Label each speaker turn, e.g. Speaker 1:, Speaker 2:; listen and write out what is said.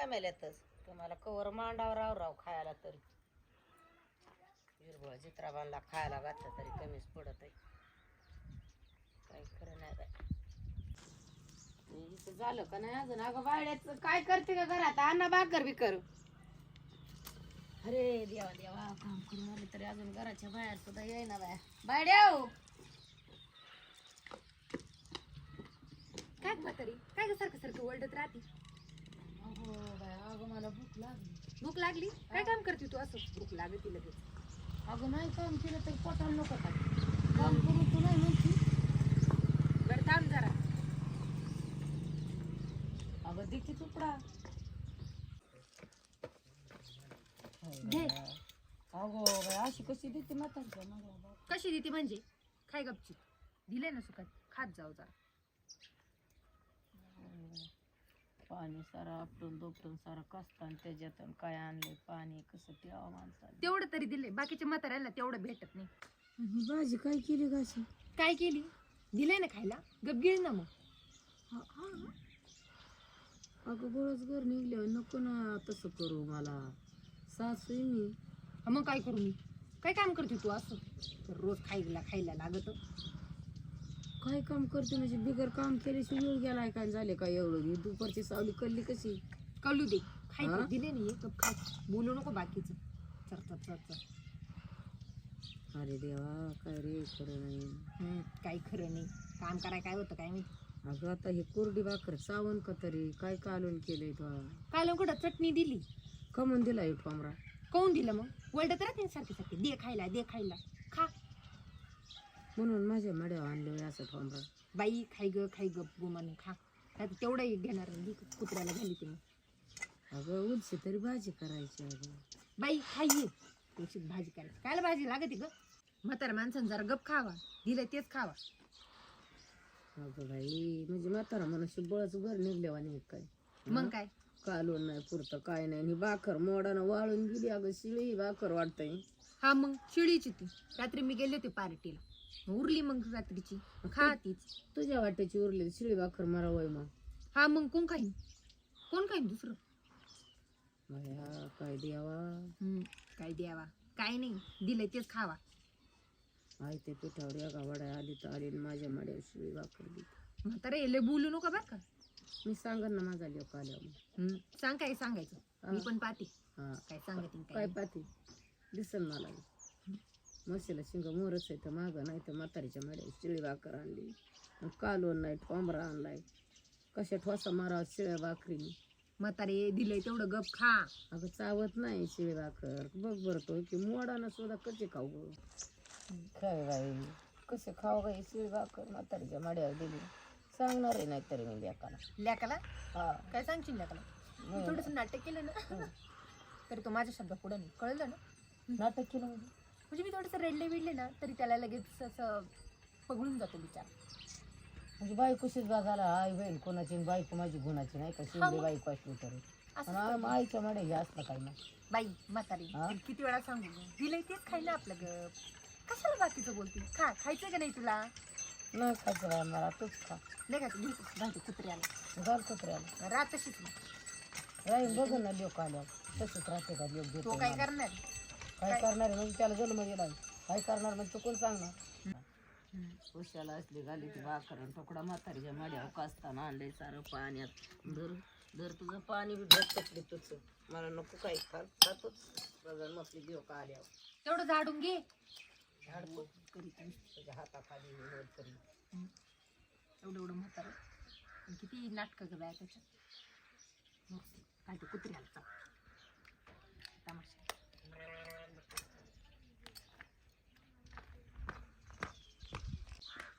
Speaker 1: काय मेल्यातच? तुम्हाला कवर मांडावर राव राव खायला तरी. हिरवळ चित्राबांना खायला घातलं तरी कमीच पडत आहे काही खरं नाही बाई. इथं झालं का नाही अजून? अगं बायड्याचं काय करते का घरात? अन्ना भाकर बी कर अरे देवा देवा काम करून आले तरी अजून घराच्या बाहेर सुद्धा येईना बाया. बायड्या हो.
Speaker 2: काय तरी काय ग सारखं सारखं ओरडत राहते?
Speaker 1: भूक लागली?
Speaker 2: काय काम करते तू असं? भूक लागते लगेच.
Speaker 1: अगं नाही काम केलं तर पोटाला नको का काम करू तू नाही म्हणती?
Speaker 2: बरं थांब जरा.
Speaker 1: अगं दे की तुकडा.
Speaker 2: घे
Speaker 1: अगो बाई अशी कशी देते म्हातारच्या मला
Speaker 2: कशी देते म्हणजे? काय गपची दिले ना सुखात? खात जाऊ जरा.
Speaker 1: पाणी सारं आपटून दोपटून सारं कसतं त्याच्यातून काय आणलंय पाणी कसं प्यावं माणसाला
Speaker 2: तेवढं तरी दिले बाकीच्या म्हाताऱ्याला तेवढं भेटत नाही.
Speaker 1: भाजी काय केली कशी
Speaker 2: काय केली? दिले ना खायला? गपगिळ ना मग.
Speaker 1: अगं गोळच घर निघल्यावर नको ना तसं करू मला. सासू आहे मी.
Speaker 2: हा, मग काय करू मी? काय काम करते तू असं? तर रोज खायला खायला लागत.
Speaker 1: काय काम करते म्हणजे बिगर काम केल्याशिवाय येऊ गेलाय काय? झाले काय एवढं? ही दुपारची सावली कल्ली कशी?
Speaker 2: कळू दे खाय
Speaker 1: हा?
Speaker 2: दिले नाही खाय बोलू नको बाकीचं. चर चर चर चर
Speaker 1: अरे देवा काय रे खरं नाही.
Speaker 2: हम्म, काही खरं नाही. काम कराय काय होतं काय माहिती?
Speaker 1: अगं आता हे कोरडी भाकर चावण का तरी? काय कालून केलंय तो?
Speaker 2: काल कुठं? चटणी दिली.
Speaker 1: कमून दिला हे ठोमरा
Speaker 2: कोण दिलं मग? वळडत राहते ना सारखे सारखे. दे खायला दे खायला. खा.
Speaker 1: म्हणून माझ्या मड्यावर आणलं असं ठोमरा
Speaker 2: बाई खाई ग खाई ग गो म्हणून खा. काय तर तेवढं घेणार नाही, कुत्र्याला घाली तुम्ही
Speaker 1: अगं उलशी तरी भाजी करायची अगं
Speaker 2: बाई खाई त्याची भाजी करायची. कायला भाजी लागते ग? म्हातारा माणसानं जरा गप खावा. दिलं तेच खावा.
Speaker 1: अगं बाई म्हणजे म्हातारा मनुष्य बळच घर निघल्यावा नाही काय?
Speaker 2: मग काय?
Speaker 1: कालवण नाही पुरतं काय नाही. आणि भाकर मोडानं वाळून गेली. अगं शिळी भाकर वाटतंय
Speaker 2: हा मग शिळीची ती. रात्री मी गेले होते पार्टीला. उरली मग रात्रीची. खा तीच
Speaker 1: तुझ्या वाट्याची उरली शिळी भाकर मारा वय मग.
Speaker 2: हा मग कोण खाईन? कोण खाईन दुसरं?
Speaker 1: काय द्यावा?
Speaker 2: हम्म, काय द्यावा? काय नाही दिलंय तेच खावा.
Speaker 1: आई ते पिठावर एका वड्या आली तर आली आणि माझ्या मड्यावर शिळी भाकर दिली.
Speaker 2: म्हातारा लय बोलू नको बरं का.
Speaker 1: मी सांगन ना माझा लोक आल्यावर.
Speaker 2: हम्म, सांग काय सांगायचं.
Speaker 1: हा.
Speaker 2: मी पण पाहते.
Speaker 1: हा.
Speaker 2: काय सांगते
Speaker 1: काय
Speaker 2: काय
Speaker 1: पाहते? दिसन मला. म्हशीला शिंग मोरच आहे तर मागं नाही तर म्हातारीच्या मड्यावर शिळी भाकर आणली मग कालवण नाही ठोंबरा आणलाय कशा ठोसा मारावा शिळ्या भाकरी
Speaker 2: म्हातारे दिलंय तेवढं गप खा
Speaker 1: अगं चावत नाही शिळी भाकर बघ बरं तो की मोडानं सुद्धा कसे खाऊ गं काय बाई कसे खाऊ गाई शिळी भाकर म्हातारीच्या मड्यावर दिली सांगणार आहे नाही तरी मी लेकाला
Speaker 2: लेकाला
Speaker 1: हा
Speaker 2: काय सांगशील लेकाला
Speaker 1: हम्म.
Speaker 2: थोडस नाटक केलं ना तरी तो माझ्या शब्द पुढे नाही कळलं ना
Speaker 1: नाटक केलं म्हणजे
Speaker 2: म्हणजे मी थोडंसं रडले बिडले ना तरी त्याला लगेच असं पगळून जातो विचार.
Speaker 1: म्हणजे बायकोशीच बा झाला आई बहीण कोणाची आणि बायको माझी गुणाची नाही का?
Speaker 2: मग.
Speaker 1: बायको असली तरी. पण आईच्या मड्या हे असलं काय मग?
Speaker 2: बाई म्हातारी
Speaker 1: हा?
Speaker 2: तुला किती वेळा सांगू? गं? दिलंय तेच खायला आपलं गप. कशाला बाकीचं बोलते? खा खायचं का नाही तुला?
Speaker 1: नाही खायचं बाई मला तूच खा.
Speaker 2: नाही खायचं. घे घालते कुत्र्याला.
Speaker 1: घाल कुत्र्याला.
Speaker 2: रात तशीच ना
Speaker 1: राहील बघ ना लोक आल्यावर. तसंच राहते का लोक
Speaker 2: तो काय. करणार?
Speaker 1: काय करणार आहे? म्हणजे त्याला जन्म दिलाय. काय करणार? म्हणजे तू कोण सांगणार? उशाला असली घाली ती भाकर आणि तुकडा म्हातारीच्या माड्यावर कासताना आणलंय सारं पाण्यात. धर धर तुझं पाणी बी ढकली तुझं. मला नको काही खा खातोच बघा मस्ती देव का आल्यावर.
Speaker 2: तेवढं झाडून घे.
Speaker 1: झाडतो करीत नुसतं तुझ्या हाताखाली वर
Speaker 2: एवढं एवढं म्हातारं. आणि किती नाटकं ग बाय त्याच्यात. मग काय ते कुत्र्याला